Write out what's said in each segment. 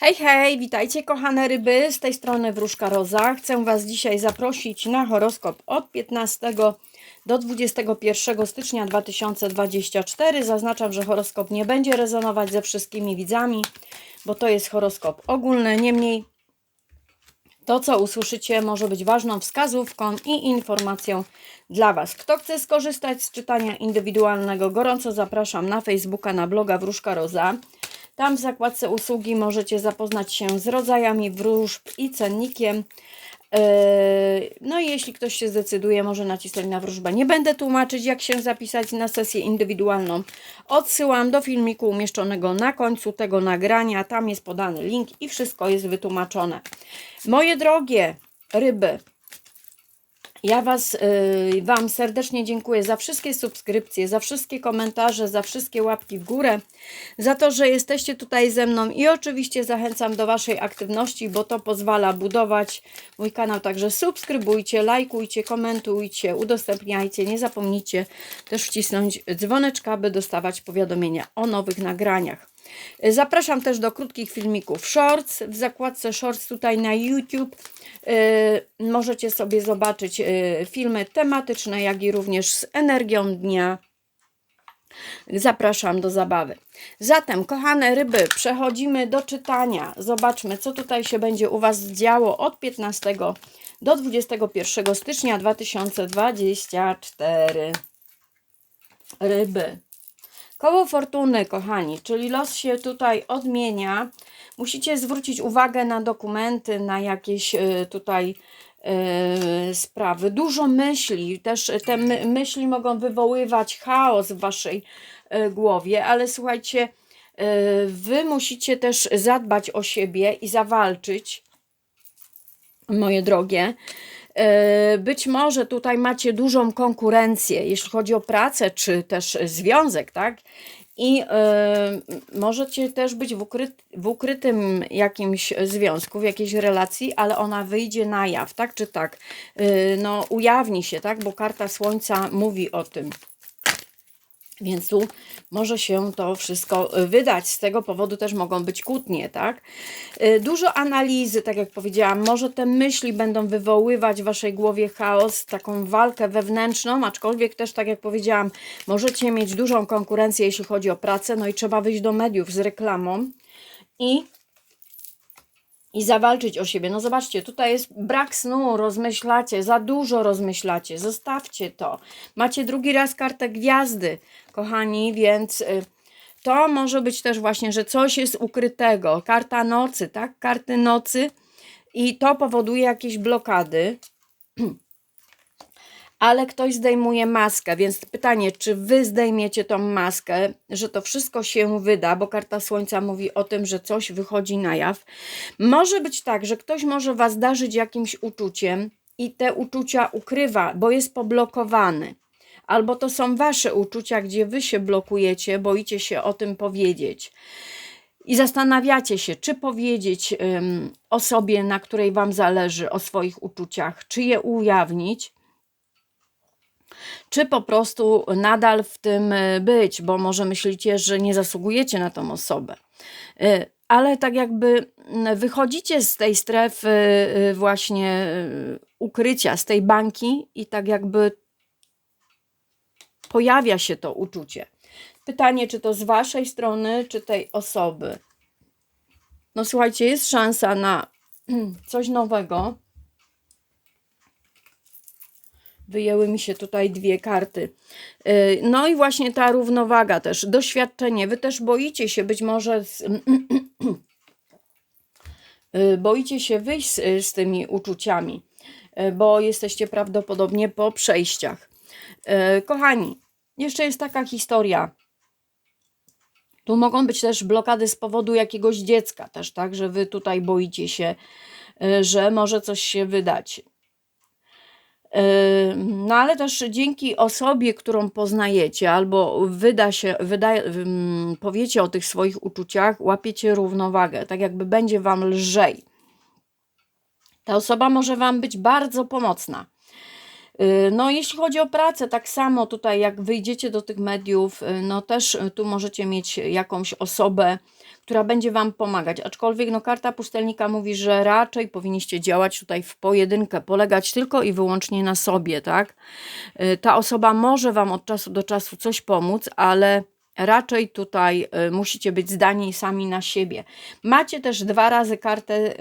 Hej, hej, witajcie kochane ryby, z tej strony Wróżka Roza. Chcę Was dzisiaj zaprosić na horoskop od 15 do 21 stycznia 2024. Zaznaczam, że horoskop nie będzie rezonować ze wszystkimi widzami, bo to jest horoskop ogólny. Niemniej to, co usłyszycie, może być ważną wskazówką i informacją dla Was. Kto chce skorzystać z czytania indywidualnego, gorąco zapraszam na Facebooka, na bloga Wróżka Roza. Tam w zakładce usługi możecie zapoznać się z rodzajami wróżb i cennikiem. Yy, No i jeśli ktoś się zdecyduje, może nacisnąć na wróżbę. Nie będę tłumaczyć, jak się zapisać na sesję indywidualną. Odsyłam do filmiku umieszczonego na końcu tego nagrania. Tam jest podany link i wszystko jest wytłumaczone. Moje drogie ryby, ja was, y, Wam serdecznie dziękuję za wszystkie subskrypcje, za wszystkie komentarze, za wszystkie łapki w górę, za to, że jesteście tutaj ze mną i oczywiście zachęcam do Waszej aktywności, bo to pozwala budować mój kanał. Także subskrybujcie, lajkujcie, komentujcie, udostępniajcie. Nie zapomnijcie też wcisnąć dzwoneczka, by dostawać powiadomienia o nowych nagraniach. Zapraszam też do krótkich filmików Shorts. W zakładce Shorts tutaj na YouTube yy, możecie sobie zobaczyć yy, filmy tematyczne, jak i również z energią dnia. Zapraszam do zabawy. Zatem, kochane ryby, przechodzimy do czytania. Zobaczmy, co tutaj się będzie u Was działo od 15 do 21 stycznia 2024. Ryby. Koło fortuny, kochani, czyli los się tutaj odmienia. Musicie zwrócić uwagę na dokumenty, na jakieś y, tutaj y, sprawy. Dużo myśli, też te my, myśli mogą wywoływać chaos w waszej y, głowie, ale słuchajcie, wy musicie też zadbać o siebie i zawalczyć, moje drogie. E, Być może tutaj macie dużą konkurencję, jeśli chodzi o pracę, czy też związek, tak? I e, możecie też być w, w ukrytym jakimś związku, w jakiejś relacji, ale ona wyjdzie na jaw, tak czy tak? E, no, ujawni się, tak? Bo karta Słońca mówi o tym. Więc tu może się to wszystko y, wydać. Z tego powodu też mogą być kłótnie, tak? Y, Dużo analizy, tak jak powiedziałam, może te myśli będą wywoływać w waszej głowie chaos, taką walkę wewnętrzną, aczkolwiek też, tak jak powiedziałam, możecie mieć dużą konkurencję, jeśli chodzi o pracę, no i trzeba wyjść do mediów z reklamą i i zawalczyć o siebie. No zobaczcie, tutaj jest brak snu, rozmyślacie, za dużo rozmyślacie, zostawcie to. Macie drugi raz kartę gwiazdy, kochani, więc y, to może być też właśnie, że coś jest ukrytego. Karta nocy, tak? Karty nocy i to powoduje jakieś blokady. Ale ktoś zdejmuje maskę, więc pytanie, czy wy zdejmiecie tą maskę, że to wszystko się wyda, bo karta Słońca mówi o tym, że coś wychodzi na jaw. Może być tak, że ktoś może was darzyć jakimś uczuciem i te uczucia ukrywa, bo jest poblokowany. Albo to są wasze uczucia, gdzie wy się blokujecie, boicie się o tym powiedzieć. I zastanawiacie się, czy powiedzieć ym, osobie, na której wam zależy, o swoich uczuciach, czy je ujawnić, czy po prostu nadal w tym y, być, bo może myślicie, że nie zasługujecie na tą osobę. Y, Ale tak jakby mm, wychodzicie z tej strefy y, właśnie ukrycia, z tej bańki i tak jakby pojawia się to uczucie. Pytanie, czy to z waszej strony, czy tej osoby. No słuchajcie, jest szansa na coś nowego. Wyjęły mi się tutaj dwie karty. Yy, No i właśnie ta równowaga też, doświadczenie. Wy też boicie się być może z, yy, boicie się wyjść z, z tymi uczuciami, yy, bo jesteście prawdopodobnie po przejściach. Kochani, jeszcze jest taka historia. Tu mogą być też blokady z powodu jakiegoś dziecka też, tak, że wy tutaj boicie się, że może coś się wydać. No ale też dzięki osobie, którą poznajecie, albo wyda się, wyda, powiecie o tych swoich uczuciach, łapiecie równowagę, tak jakby będzie wam lżej. Ta osoba może wam być bardzo pomocna. Y, No, jeśli chodzi o pracę, tak samo tutaj, jak wyjdziecie do tych mediów, y, no też y, tu możecie mieć jakąś osobę, która będzie Wam pomagać. Aczkolwiek, no, karta pustelnika mówi, że raczej powinniście działać tutaj w pojedynkę, polegać tylko i wyłącznie na sobie, tak? Ta osoba może Wam od czasu do czasu coś pomóc, ale raczej tutaj musicie być zdani sami na siebie. Macie też dwa razy kartę.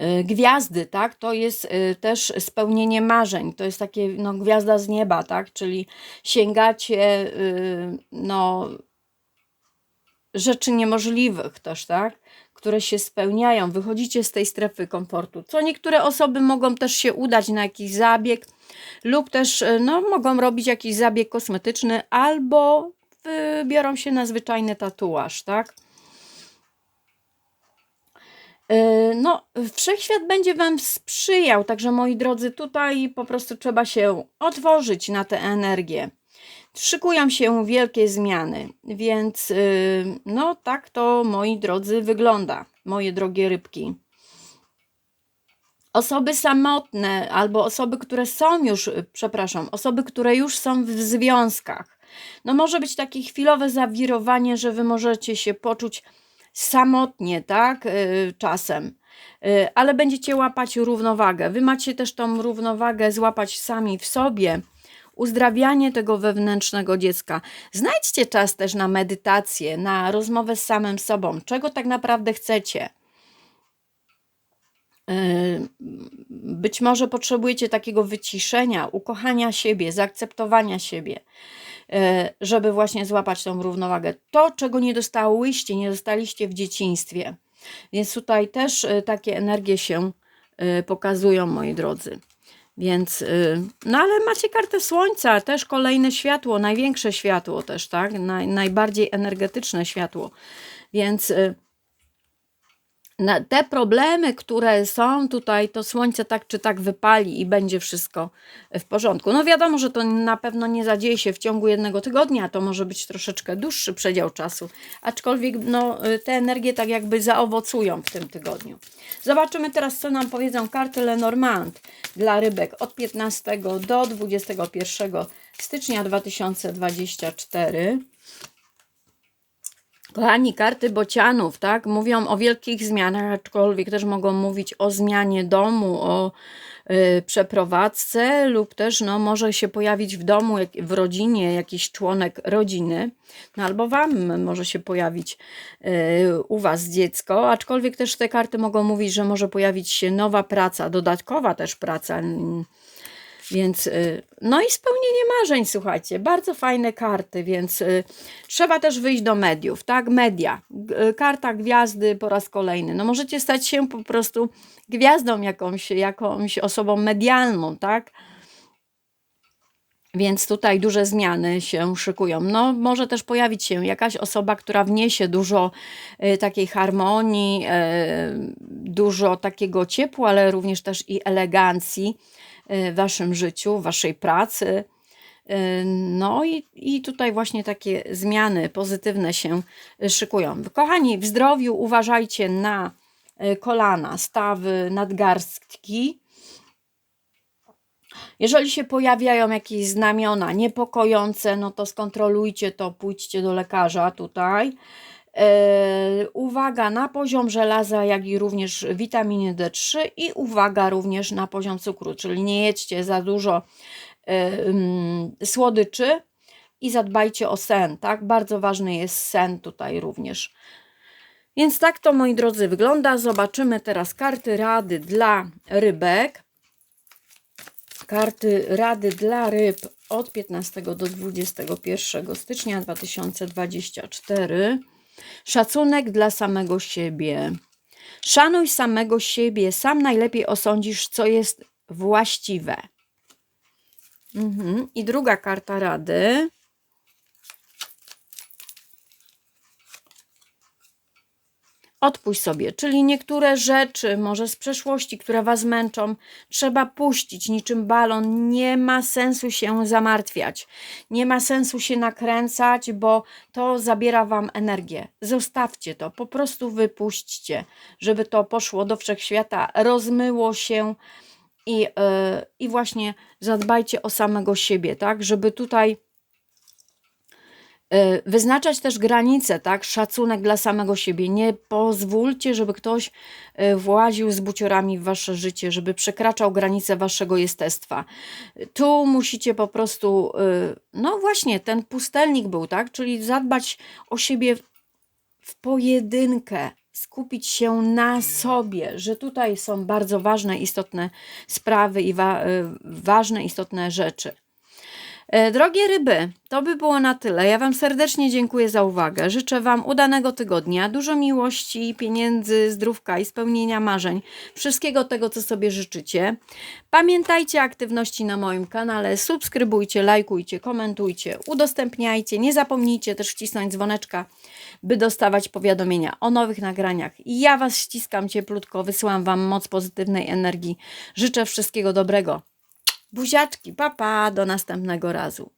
Y, Gwiazdy, tak? To jest y, też spełnienie marzeń. To jest takie no, gwiazda z nieba, tak? Czyli sięgacie y, no, rzeczy niemożliwych też, tak? Które się spełniają. Wychodzicie z tej strefy komfortu. Co niektóre osoby mogą też się udać na jakiś zabieg, lub też no, mogą robić jakiś zabieg kosmetyczny, albo wybiorą się na zwyczajny tatuaż, tak? Yy, No, wszechświat będzie Wam sprzyjał, także moi drodzy, tutaj po prostu trzeba się otworzyć na tę energię. Szykują się wielkie zmiany, więc yy, no tak to, moi drodzy, wygląda, moje drogie rybki. Osoby samotne albo osoby, które są już, y, przepraszam, osoby, które już są w związkach. No może być takie chwilowe zawirowanie, że wy możecie się poczuć samotnie, tak, y, czasem, Y, ale będziecie łapać równowagę. Wy macie też tą równowagę złapać sami w sobie. Uzdrawianie tego wewnętrznego dziecka. Znajdźcie czas też na medytację, na rozmowę z samym sobą. Czego tak naprawdę chcecie? Y, Być może potrzebujecie takiego wyciszenia, ukochania siebie, zaakceptowania siebie, żeby właśnie złapać tą równowagę. To, czego nie dostałyście, nie dostaliście w dzieciństwie. Więc tutaj też y, takie energie się y, pokazują, moi drodzy. Więc, no ale macie kartę słońca, też kolejne światło, największe światło też, tak? Naj, najbardziej energetyczne światło. Więc na te problemy, które są tutaj, to słońce tak czy tak wypali i będzie wszystko w porządku. No wiadomo, że to na pewno nie zadzieje się w ciągu jednego tygodnia, to może być troszeczkę dłuższy przedział czasu, aczkolwiek no, y, te energie tak jakby zaowocują w tym tygodniu. Zobaczymy teraz, co nam powiedzą karty Lenormand dla rybek od 15 do 21 stycznia 2024. Kochani, karty bocianów, tak, mówią o wielkich zmianach, aczkolwiek też mogą mówić o zmianie domu, o y, przeprowadzce lub też no, może się pojawić w domu, jak, w rodzinie jakiś członek rodziny, no, albo Wam może się pojawić y, u Was dziecko, aczkolwiek też te karty mogą mówić, że może pojawić się nowa praca, dodatkowa też praca, mm, więc y, no i spełnienie marzeń, słuchajcie, bardzo fajne karty, więc y, trzeba też wyjść do mediów, tak? Media, y, karta gwiazdy po raz kolejny. No możecie stać się po prostu gwiazdą jakąś, jakąś osobą medialną, tak? Więc tutaj duże zmiany się szykują. No, może też pojawić się jakaś osoba, która wniesie dużo takiej harmonii, dużo takiego ciepła, ale również też i elegancji w waszym życiu, w waszej pracy. Y, No i, i tutaj właśnie takie zmiany pozytywne się y, szykują. Kochani, w zdrowiu uważajcie na y, kolana, stawy, nadgarstki. Jeżeli się pojawiają jakieś znamiona niepokojące, no to skontrolujcie to, pójdźcie do lekarza tutaj. E, uwaga na poziom żelaza, jak i również witaminy D3 i uwaga również na poziom cukru, czyli nie jedźcie za dużo e, mm, słodyczy i zadbajcie o sen, tak? Bardzo ważny jest sen tutaj również. Więc tak to, moi drodzy, wygląda. Zobaczymy teraz karty rady dla rybek. Karty rady dla ryb od 15 do 21 stycznia 2024. Szacunek dla samego siebie. Szanuj samego siebie, sam najlepiej osądzisz, co jest właściwe. Mhm. I druga karta rady. Odpuść sobie, czyli niektóre rzeczy, może z przeszłości, które Was męczą, trzeba puścić niczym balon. Nie ma sensu się zamartwiać, nie ma sensu się nakręcać, bo to zabiera Wam energię. Zostawcie to, po prostu wypuśćcie, żeby to poszło do wszechświata, rozmyło się i, e, i właśnie zadbajcie o samego siebie, tak, żeby tutaj wyznaczać też granice, tak, szacunek dla samego siebie. Nie pozwólcie, żeby ktoś e, właził z buciorami w wasze życie, żeby przekraczał granice waszego jestestwa. Tu musicie po prostu, e, no właśnie, ten pustelnik był, tak, czyli zadbać o siebie w pojedynkę, skupić się na sobie, że tutaj są bardzo ważne, istotne sprawy i wa- y, ważne, istotne rzeczy. E, Drogie ryby, to by było na tyle. Ja Wam serdecznie dziękuję za uwagę. Życzę Wam udanego tygodnia, dużo miłości, pieniędzy, zdrówka i spełnienia marzeń. Wszystkiego tego, co sobie życzycie. Pamiętajcie aktywności na moim kanale. Subskrybujcie, lajkujcie, komentujcie, udostępniajcie. Nie zapomnijcie też wcisnąć dzwoneczka, by dostawać powiadomienia o nowych nagraniach. I ja Was ściskam cieplutko, wysyłam Wam moc pozytywnej energii. Życzę wszystkiego dobrego. Buziaczki, papa, do następnego razu.